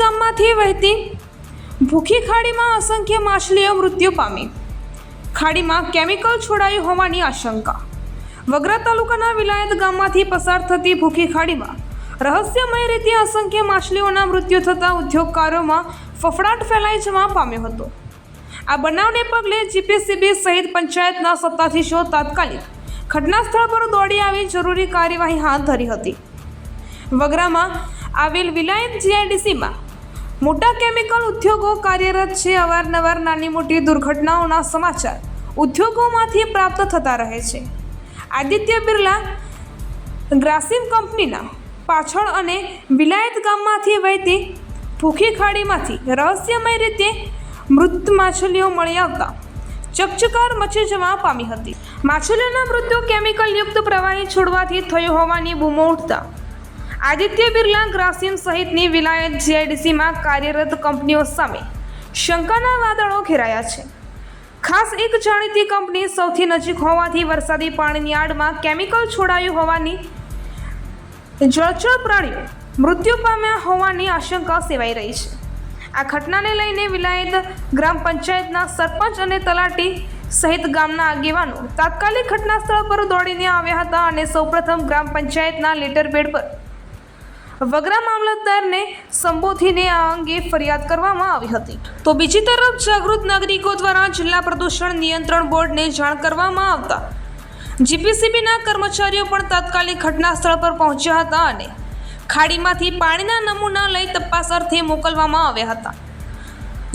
ગામમાંથી વહેતી ભૂખી ખાડીમાં અસંખ્ય માછલીઓ મૃત્યુ પામી. ખાડીમાં કેમિકલ છોડાયું હોવાની આશંકા. વગરા તાલુકાના વિલાયત ગામમાંથી પસાર થતી ભૂખી ખાડીમાં રહસ્યમય રીતે અસંખ્ય માછલીઓના મૃત્યુ થતાં ઉદ્યોગકારોમાં ફફડાટ ફેલાઈ જવા પામ્યો હતો. આ બનાવને પગલે જીપીસીબી સહિત પંચાયતના સત્તાધીશો તાત્કાલિક ઘટના સ્થળ પર દોડી આવી જરૂરી કાર્યવાહી હાથ ધરી હતી. વગરામાં આવેલ વિલાયત જીઆઈડીસીમાં. મોટા કેમિકલ ઉદ્યોગો કાર્યરત છે. અવારનવાર નાની મોટી દુર્ઘટનાઓના સમાચાર ઉદ્યોગોમાંથી પ્રાપ્ત થતા રહે છે. આદિત્ય બિરલા ગ્રાસિમ કંપનીના પાછળ અને વિલાયત ગામમાંથી વહેતી ભૂખી ખાડીમાંથી રહસ્યમય રીતે મૃત માછલીઓ મળી આવતા ચકચકાર મચી જવા પામી હતી. માછલીઓના મૃત્યુ કેમિકલયુક્ત પ્રવાહી છોડવાથી થયો હોવાની બૂમો ઉઠતા આદિત્ય બિરલા ગ્રાસિમ સહિતની વિલાયત જીઆઈડીસીમાં કાર્યરત કંપનીઓ સામે શંકાના વાદળો ઘેરાયા છે. ખાસ એક જાણીતી કંપની સૌથી નજીક હોવાથી વરસાદી પાણીની આડમાં કેમિકલ છોડાયું હોવાની જળચર પ્રાણીઓ મૃત્યુ પામ્યા હોવાની આશંકા સેવાઈ રહી છે. આ ઘટનાને લઈને વિલાયત ગ્રામ પંચાયતના સરપંચ અને તલાટી સહિત ગામના આગેવાનો તાત્કાલિક ઘટના સ્થળ પર દોડીને આવ્યા હતા અને સૌપ્રથમ ગ્રામ પંચાયતના લેટર બેડ પર વગરા મામલતદારને સંબોધીને આ અંગે ફરિયાદ કરવામાં આવી હતી. તો બીજી તરફ જાગૃત નાગરિકો દ્વારા જિલ્લા પ્રદૂષણ નિયંત્રણ બોર્ડને જાણ કરવામાં આવતા જીપીસીબીના કર્મચારીઓ પણ તાત્કાલિક ઘટના સ્થળ પર પહોંચ્યા હતા અને ખાડીમાંથી પાણીના નમૂના લઈ તપાસ અર્થે મોકલવામાં આવ્યા હતા.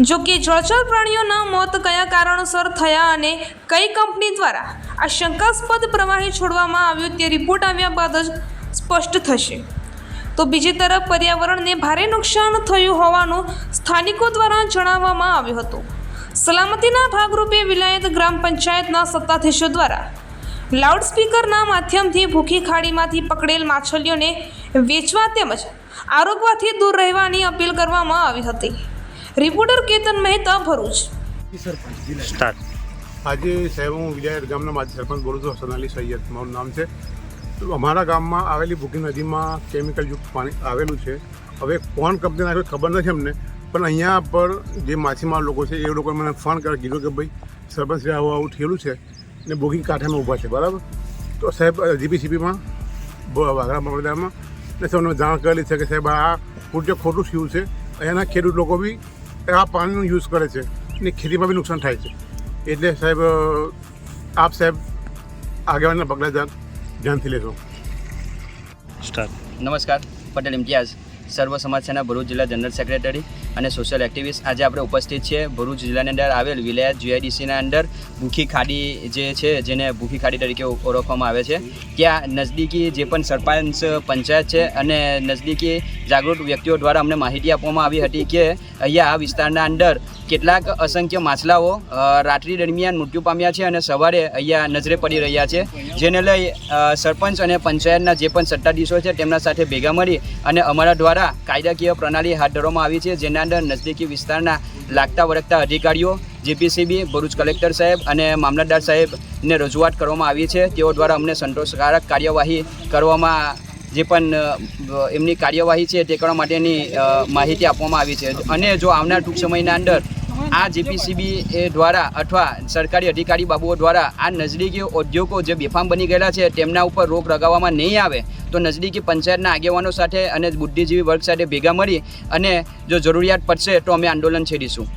જો કે જળચર પ્રાણીઓના મોત કયા કારણોસર થયા અને કઈ કંપની દ્વારા આ શંકાસ્પદ પ્રવાહી છોડવામાં આવ્યું તે રિપોર્ટ આવ્યા બાદ જ સ્પષ્ટ થશે. તો બીજી તરફ પર્યાવરણને ભારે નુકસાન થયું હોવાનું સ્થાનિકો દ્વારા જણાવવામાં આવ્યું હતું. સલામતીના ભાગરૂપે વિલાયત ગ્રામ પંચાયતના સત્તાધીશો દ્વારા લાઉડસ્પીકરના માધ્યમથી ભૂખી ખાડીમાંથી પકડેલ માછલીઓને વેચવા તેમજ આરોગવાથી દૂર રહેવાની અપીલ કરવામાં આવી હતી. રિપોર્ટર કેતન મહેતા ભરૂચ. આજે સાહેબ હું વિજય ગામના માજી સરપંચ બોલું છું સોનાલી સૈયદ. મારું નામ છે. અમારા ગામમાં આવેલી ભૂકી નદીમાં કેમિકલયુક્ત પાણી આવેલું છે. હવે કોણ કંપની નાખ્યું ખબર નથી અમને, પણ અહીંયા પર જે માછીમાર લોકો છે, એ લોકોએ મને ફોન કરે કીધું કે ભાઈ, સરપંચ શ્રી આવું આવું થયેલું છે ને બુકિંગ કાંઠામાં ઊભા છે, બરાબર? તો સાહેબ જીપીસીપીમાં વાઘરા મામલતદારમાં, ને સૌને જાણ કરેલી છે કે સાહેબ, આ કૃત્ય ખોટું થયું છે. અહીંયાના ખેડૂત લોકો બી આ પાણીનો યુઝ કરે છે ને ખેતીમાં બી નુકસાન થાય છે. એટલે સાહેબ આપ સાહેબ આગેવાનના પગલાં ધ્યાન ધ્યાનથી લેજો. સ્ટાર્ટ. નમસ્કાર પટેલ ઇમ્તિયાઝ સર્વ સમાજ સેના ભરૂચ જિલ્લા જનરલ સેક્રેટરી અને સોશિયલ એક્ટિવિસ્ટ. આજે આપણે ઉપસ્થિત છીએ ભરૂચ જિલ્લાની અંદર આવેલ વિલાયત જીઆઈડીસીના અંદર. ભૂખી ખાડી જે છે જેને ભૂખી ખાડી તરીકે ઓળખવામાં આવે છે. ત્યાં નજદીકી જે પણ સરપંચ પંચાયત છે અને નજદીકી જાગૃત વ્યક્તિઓ દ્વારા અમને માહિતી આપવામાં આવી હતી કે અહીંયા આ વિસ્તારના અંદર કેટલાક અસંખ્ય માછલાઓ રાત્રિ દરમિયાન મૃત્યુ પામ્યા છે અને સવારે અહીંયા નજરે પડી રહ્યા છે. જેને લઈ સરપંચ અને પંચાયતના જે પણ સત્તાધીશો છે તેમના સાથે ભેગા મળી અને અમારા દ્વારા કાયદાકીય પ્રણાલી હાથ ધરવામાં આવી છે, જેના અંદર નજદીકી વિસ્તારના લાગતા વળગતા અધિકારીઓ, જીપીસીબી, ભરૂચ કલેક્ટર સાહેબ અને મામલતદાર સાહેબને રજૂઆત કરવામાં આવી છે. તેઓ દ્વારા અમને સંતોષકારક કાર્યવાહી કરવામાં જે પણ એમની કાર્યવાહી છે તે કરવા માટેની માહિતી આપવામાં આવી છે. અને જો આવનાર ટૂંક સમયના અંદર આ જીપીસીબી એ દ્વારા અથવા સરકારી અધિકારી બાબુઓ દ્વારા આ નજદીકી ઉદ્યોગો જે બેફામ બની ગયેલા છે તેમના ઉપર રોક લગાવવામાં નહીં આવે, તો નજદીકી પંચાયતના આગેવાનો સાથે અને બુદ્ધિજીવી વર્ગ સાથે ભેગા મળી અને જો જરૂરિયાત પડશે તો અમે આંદોલન છેડીશું.